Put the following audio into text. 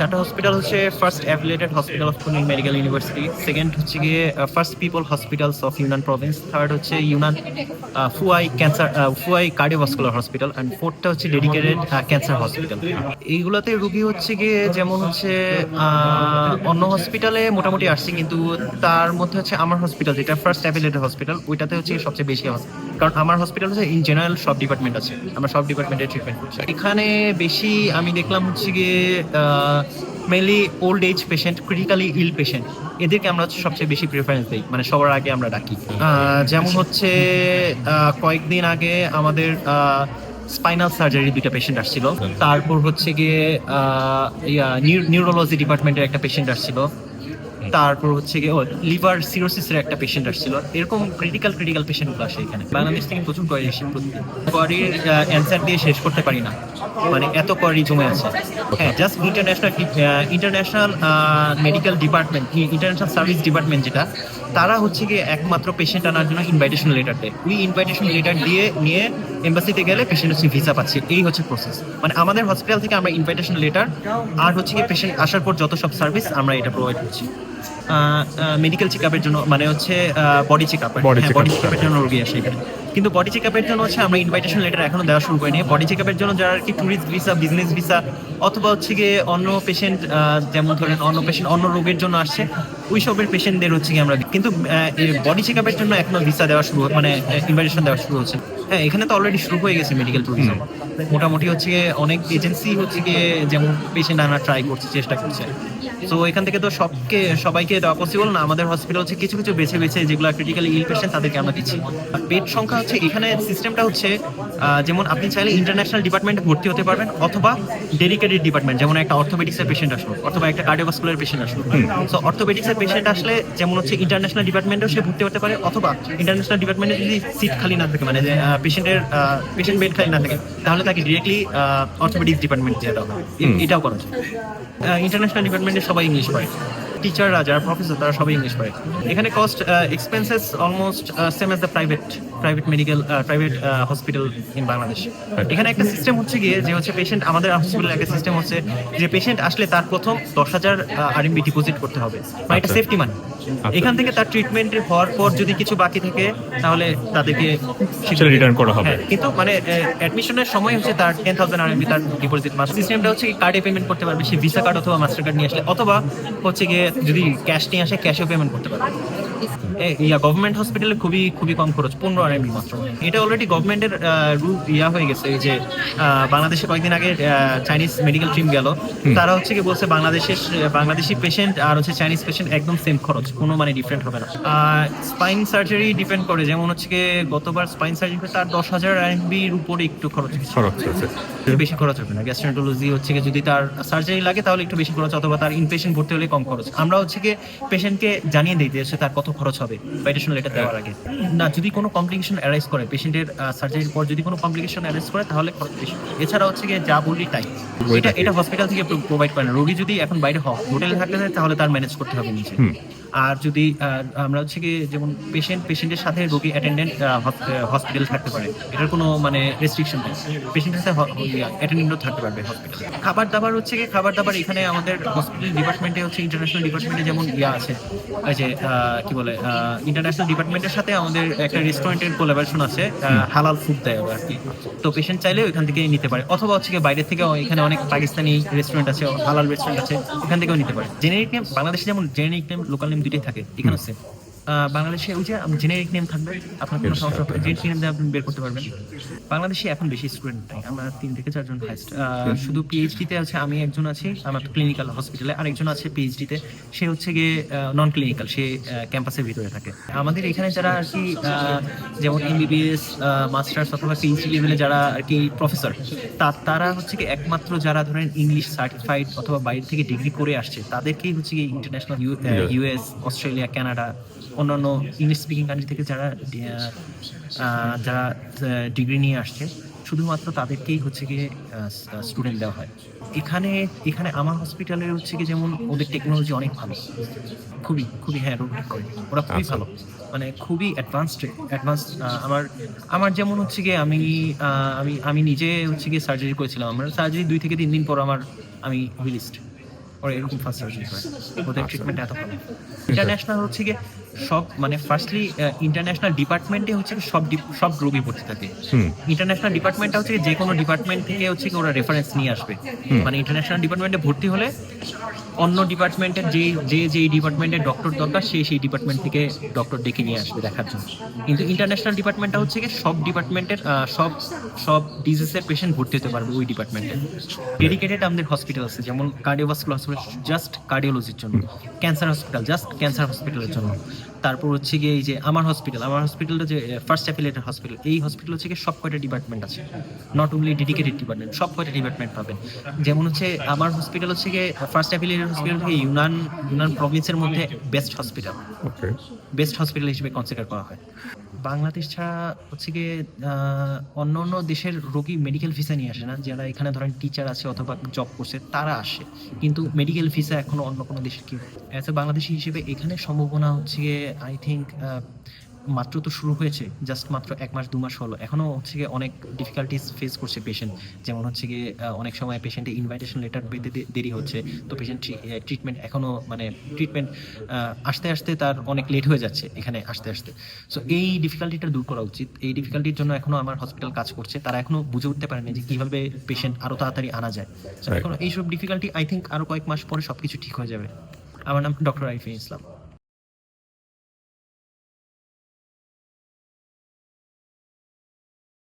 চারটা হসপিটাল হচ্ছে first affiliated hospital of Pune medical university second হচ্ছে গিয়ে first people hospitals of Yunnan province third হচ্ছে Yunnan Fuwai cancer Fuwai cardiovascular hospital and ফোর্থটা হচ্ছে dedicated cancer hospital এইগুলোতে রুগী হচ্ছে গিয়ে যেমন হচ্ছে অন্য হসপিটালে মোটামুটি আসছে, কিন্তু তার মধ্যে হচ্ছে আমার হসপিটাল যেটা ফার্স্ট অ্যাফিলিয়েটেড হসপিটাল ওইটাতে হচ্ছে সবচেয়ে বেশি কারণ আমার হসপিটাল হচ্ছে ইন জেনারেল সব ডিপার্টমেন্ট আছে, আমরা সব ডিপার্টমেন্টের ট্রিটমেন্ট এখানে বেশি আমি দেখলাম হচ্ছে গিয়ে mainly old age patient critically ill patient এদেরকে আমরা সবচেয়ে বেশি প্রিফারেন্স দিই মানে সবার আগে আমরা ডাকি। যেমন হচ্ছে কয়েকদিন আগে আমাদের স্পাইনাল সার্জারি দুইটা পেশেন্ট আসছিল। তারপর হচ্ছে গিয়ে নিউরোলজি ডিপার্টমেন্টের একটা পেশেন্ট আসছিল। তারপর হচ্ছে গিয়ে লিভার সিরোসিসের একটা পেশেন্ট আসছিল। এরকম ক্রিটিক্যাল ক্রিটিক্যাল পেশেন্টগুলো আসে এখানে। বাংলাদেশ থেকে প্রচুর কোয়ারি আসে কোয়ারির অ্যান্সার দিয়ে শেষ করতে পারি না। মানে এত কোয়ারি জমে আছে। হ্যাঁ just international international medical department international service department যেটা তারা হচ্ছে গিয়ে একমাত্র পেশেন্ট আনার জন্য ইনভাইটেশন লেটার দেয়। ওই ইনভাইটেশন লেটার দিয়ে নিয়ে এম্বাসিতে গেলে পেশেন্ট হচ্ছে ভিসা পাচ্ছে। এই হচ্ছে প্রসেস মানে আমাদের হসপিটাল থেকে আমরা ইনভাইটেশন লেটার আর হচ্ছে গিয়ে পেশেন্ট আসার পর যত সব সার্ভিস আমরা এটা প্রোভাইড করছি। মেডিকেল চেক আপের জন্য মানে হচ্ছে body check up body check আপের জন্য রোগী আসে এখানে। কিন্তু বডি চেক আপের জন্য হচ্ছে আমরা ইনভাইটেশন লেটার এখনও দেওয়া শুরু করিনি। বডি চেক আপের জন্য যারা আর কি ট্যুরিস্ট ভিসা বিজনেস ভিসা অথবা হচ্ছে গিয়ে অন্য পেশেন্ট যেমন ধরেন অন্য পেশেন্ট অন্য রোগের জন্য আসছে ওই সবের পেশেন্টদের হচ্ছে কি আমরা কিন্তু বডি চেক আপের জন্য এখনও ভিসা দেওয়া শুরু মানে ইনভাইটেশন দেওয়া শুরু হচ্ছে। হ্যাঁ এখানে তো অলরেডি শুরু হয়ে গেছে মেডিকেল ট্যুরিজম মোটামুটি হচ্ছে গিয়ে অনেক এজেন্সি হচ্ছে গিয়ে যেমন পেশেন্ট আনার ট্রাই করছে চেষ্টা করছে। তো এখান থেকে তো সবকে সবাইকে দেওয়া পসিবল না। আমাদের হসপিটাল হচ্ছে কিছু কিছু বেছে বেছে যেগুলো ক্রিটিক্যালি ইল পেশেন্ট তাদেরকে আমরা দিচ্ছি। বেড সংখ্যা হচ্ছে এখানে সিস্টেমটা হচ্ছে যেমন আপনি চাইলে ইন্টারন্যাশনাল ডিপার্টমেন্টে ভর্তি হতে পারবেন অথবা ডেডিকেটেড ডিপার্টমেন্ট যেমন একটা অর্থোপেডিক্সের পেশেন্ট আসলো অথবা একটা কার্ডিওভাস্কুলার পেশেন্ট আসলো। সো অর্থোপেডিক্সের পেশেন্ট আসলে যেমন হচ্ছে ইন্টারন্যাশনাল ডিপার্টমেন্টেও সে ভর্তি হতে পারে অথবা ইন্টারন্যাশনাল ডিপার্টমেন্টে যদি সিট খালি না থাকে মানে পেশেন্টের পেশেন্ট বেড খালি না থাকে তাহলে তাকে ডিরেক্টলি অর্থোপেডিক্স ডিপার্টমেন্ট যেতে হবে এ- এটাও করা যায়। ইন্টারন্যাশনাল ডিপার্টমেন্টে সবাই ইংলিশ পড়ে। টিচাররা যারা প্রফেসর তারা সবাই ইংলিশ পড়ে। এখানে cost expenses almost same as the private private medical private hospital in Bangladesh এখানে একটা সিস্টেম হচ্ছে গিয়ে যে হচ্ছে পেশেন্ট আমাদের হসপিটালের একটা সিস্টেম হচ্ছে যে পেশেন্ট আসলে তার প্রথম দশ হাজার আরএমবি ডিপোজিট করতে হবে। মানে এটা আচ্ছা। সেফটি মানি এখান থেকে তার ট্রিটমেন্ট হওয়ার পর যদি কিছু বাকি থাকে তাহলে তাদেরকে return করা হবে। হ্যাঁ, কিন্তু মানে অ্যাডমিশনের সময় হচ্ছে তার টেন থাউজেন্ড আরএমবি তার ডিপোজিট মাস সিস্টেমটা হচ্ছে কার্ডে পেমেন্ট করতে পারবে সে ভিসা কার্ড অথবা মাস্টার কার্ড নিয়ে আসলে। অথবা হচ্ছে গিয়ে যদি ক্যাশ নিয়ে আসে ক্যাশেও পেমেন্ট করতে পারবে। ইয়া গভর্নমেন্ট হসপিটালে খুবই খুবই কম খরচ পনেরো আরএমবি মাত্র। এটা অলরেডি গভর্নমেন্টের রুল ইয়া হয়ে গেছে এই যে বাংলাদেশে কয়েকদিন আগে চাইনিজ মেডিকেল টিম গেল। তারা হচ্ছে কি বলছে বাংলাদেশের বাংলাদেশি পেশেন্ট আর হচ্ছে চাইনিজ পেশেন্ট একদম সেম খরচ কোনো মানে ডিফারেন্ট হবে না। স্পাইন সার্জারি ডিপেন্ড করে যেমন হচ্ছে গিয়ে গতবার স্পাইন সার্জারি তার দশ হাজার আরএমবির উপরে একটু খরচ। খরচ বেশি খরচ হবে না। গ্যাস্ট্রেন্টোলজি হচ্ছে গিয়ে যদি তার সার্জারি লাগে তাহলে একটু বেশি খরচ অথবা তার ইনপেশেন্ট ভর্তি হলে কম খরচ। আমরা হচ্ছে গিয়ে পেশেন্টকে জানিয়ে দিই যে তার কত খরচ হবে ভাইটেশন লেটার দেওয়ার আগে? না, যদি কোনো কমপ্লিকেশন অ্যারাইজ করে পেশেন্টের সার্জারির পর যদি কোনো কমপ্লিকেশন অ্যারাইজ করে, তাহলে খরচ বেশি। এছাড়া হচ্ছে গিয়ে যা বললি তাই। এটা এটা হসপিটাল থেকে প্রোভাইড করে না। রোগী যদি এখন বাইরে হোটেলে থাকতে চায় তাহলে তার ম্যানেজ করতে হবে নিজে। আর যদি আমরা হচ্ছে কি যেমন পেশেন্ট পেশেন্টের সাথে রোগী অ্যাটেন্ডেন্ট হসপিটাল থাকতে পারে। এটার কোনো মানে রেস্ট্রিকশন নেই। পেশেন্টের সাথে অ্যাটেন্ডেন্টও থাকতে পারবে হসপিটালে খাবার দাবার হচ্ছে কি খাবার দাবার এখানে আমাদের হসপিটাল ডিপার্টমেন্টে হচ্ছে ইন্টারন্যাশনাল ডিপার্টমেন্টে যেমন ইয়া আছে যে কি বলে ইন্টারন্যাশনাল ডিপার্টমেন্টের সাথে আমাদের একটা রেস্টুরেন্টের কোলাবোরেশন আছে হালাল ফুড দেয় আর কি। তো পেশেন্ট চাইলে ওইখান থেকে নিতে পারে। অথবা হচ্ছে কি বাইরে থেকে এখানে অনেক পাকিস্তানি রেস্টুরেন্ট আছে হালাল রেস্টুরেন্ট আছে ওখান থেকেও নিতে পারে। জেনেরিক নেম বাংলাদেশে যেমন জেনেরিক নেম লোকাল নেম দুইটাই থাকে এখানে সেম বাংলাদেশে ওই যে জেনেরিক নেম থাকবে আপনার কোনো সমস্যা হবে জেনেরিক নেম দিয়ে আপনি বের করতে পারবেন। বাংলাদেশে এখন বেশি স্টুডেন্ট নাই। আমরা তিন থেকে চারজন হাইস্ট শুধু পিএইচডি তে আছে আমি একজন আছি আমার ক্লিনিক্যাল হসপিটালে আরেকজন আছে পিএইচডি তে সে হচ্ছে গিয়ে নন ক্লিনিক্যাল সে ক্যাম্পাসের ভিতরে থাকে। আমাদের এখানে যারা আর কি যেমন এমবিবিএস মাস্টার্স অথবা পিএইচডি লেভেলে যারা আর কি প্রফেসর তারা হচ্ছে কি একমাত্র যারা ধরেন ইংলিশ সার্টিফাইড অথবা বাইরে থেকে ডিগ্রি করে আসছে তাদেরকেই হচ্ছে কি ইন্টারন্যাশনাল ইউএস অস্ট্রেলিয়া কানাডা অন্যান্য ইংলিশ স্পিকিং কান্ট্রি থেকে যারা যারা ডিগ্রি নিয়ে আসছে শুধুমাত্র তাদেরকেই হচ্ছে গিয়ে স্টুডেন্ট দেওয়া হয়। এখানে এখানে আমার হসপিটালে হচ্ছে কি যেমন ওদের টেকনোলজি অনেক ভালো। খুবই খুবই হ্যাঁ রোবটিক করে। ওরা খুবই আচ্ছা। ভালো। মানে খুবই অ্যাডভান্সড অ্যাডভান্স আমার আমার যেমন হচ্ছে গিয়ে আমি আমি আমি নিজে হচ্ছে গিয়ে সার্জারি করেছিলাম। আমার সার্জারি দুই থেকে তিন দিন পর আমার আমি রিলিজড ওরা এরকম ফার্স্ট সার্জারি করে। ওদের ট্রিটমেন্ট এত ভালো। ইন্টারন্যাশনাল হচ্ছে গিয়ে সব মানে ফার্স্টলি ইন্টারন্যাশনাল ডিপার্টমেন্টে হচ্ছে সব সব রোগী ভর্তি থাকে। ইন্টারন্যাশনাল ডিপার্টমেন্টটা হচ্ছে যে কোনো ডিপার্টমেন্ট থেকে হচ্ছে কি ওরা রেফারেন্স নিয়ে আসবে। মানে ইন্টারন্যাশনাল ডিপার্টমেন্টে ভর্তি হলে অন্য ডিপার্টমেন্টের যে যে যেই ডিপার্টমেন্টের ডক্টর দরকার সেই সেই ডিপার্টমেন্ট থেকে ডক্টর ডেকে নিয়ে আসবে দেখার জন্য। কিন্তু ইন্টারন্যাশনাল ডিপার্টমেন্টটা হচ্ছে কি সব ডিপার্টমেন্টের সব সব ডিজিজের পেশেন্ট ভর্তি হতে পারবে ওই ডিপার্টমেন্টে ডেডিকেটেড আমাদের হসপিটাল আছে যেমন কার্ডিওভাস্কুলার হসপিটাল জাস্ট কার্ডিওলজির জন্য। ক্যান্সার হসপিটাল জাস্ট ক্যান্সার হসপিটালের জন্য। তারপর হচ্ছে গিয়ে এই যে আমার হসপিটাল আমার হসপিটালটা যে ফার্স্ট অ্যাফিলেটেড হসপিটাল এই হসপিটাল হচ্ছে গিয়ে সব কয়টা ডিপার্টমেন্ট আছে। নট অনলি ডেডিকেটেড ডিপার্টমেন্ট সব কয়টা ডিপার্টমেন্ট পাবেন। যেমন হচ্ছে আমার হসপিটাল হচ্ছে গিয়ে ফার্স্ট অ্যাফিলেটেড হসপিটাল হচ্ছে ইউনান ইউনান প্রভিন্সের মধ্যে বেস্ট হসপিটাল বেস্ট হসপিটাল হিসেবে কনসিডার করা হয়। বাংলাদেশ ছাড়া হচ্ছে গিয়ে অন্য অন্য দেশের রোগী মেডিকেল ভিসা নিয়ে আসে না। যারা এখানে ধরেন টিচার আছে অথবা জব করছে, তারা আসে। কিন্তু মেডিকেল ভিসা এখনও অন্য কোনো দেশে কি অ্যাজ এ বাংলাদেশি হিসেবে এখানে সম্ভাবনা হচ্ছে গিয়ে আই থিঙ্ক মাত্র তো শুরু হয়েছে জাস্ট মাত্র এক মাস দু মাস হলো। এখনও হচ্ছে গিয়ে অনেক ডিফিকাল্টিস ফেস করছে পেশেন্ট যেমন হচ্ছে গিয়ে অনেক সময় পেশেন্টের ইনভাইটেশন লেটার পেতে দেরি হচ্ছে। তো পেশেন্ট ট্রিটমেন্ট এখনও মানে ট্রিটমেন্ট আসতে আসতে তার অনেক লেট হয়ে যাচ্ছে এখানে আসতে আসতে। সো এই ডিফিকাল্টিটা দূর করা উচিত। এই ডিফিকাল্টির জন্য এখনও আমার হসপিটাল কাজ করছে। তারা এখনও বুঝে উঠতে পারেনি যে কীভাবে পেশেন্ট আরও তাড়াতাড়ি আনা যায়। এখন এইসব ডিফিকাল্টি আই থিঙ্ক আরও কয়েক মাস পরে সবকিছু ঠিক হয়ে যাবে। আমার নাম ডক্টর আইফি ইসলাম।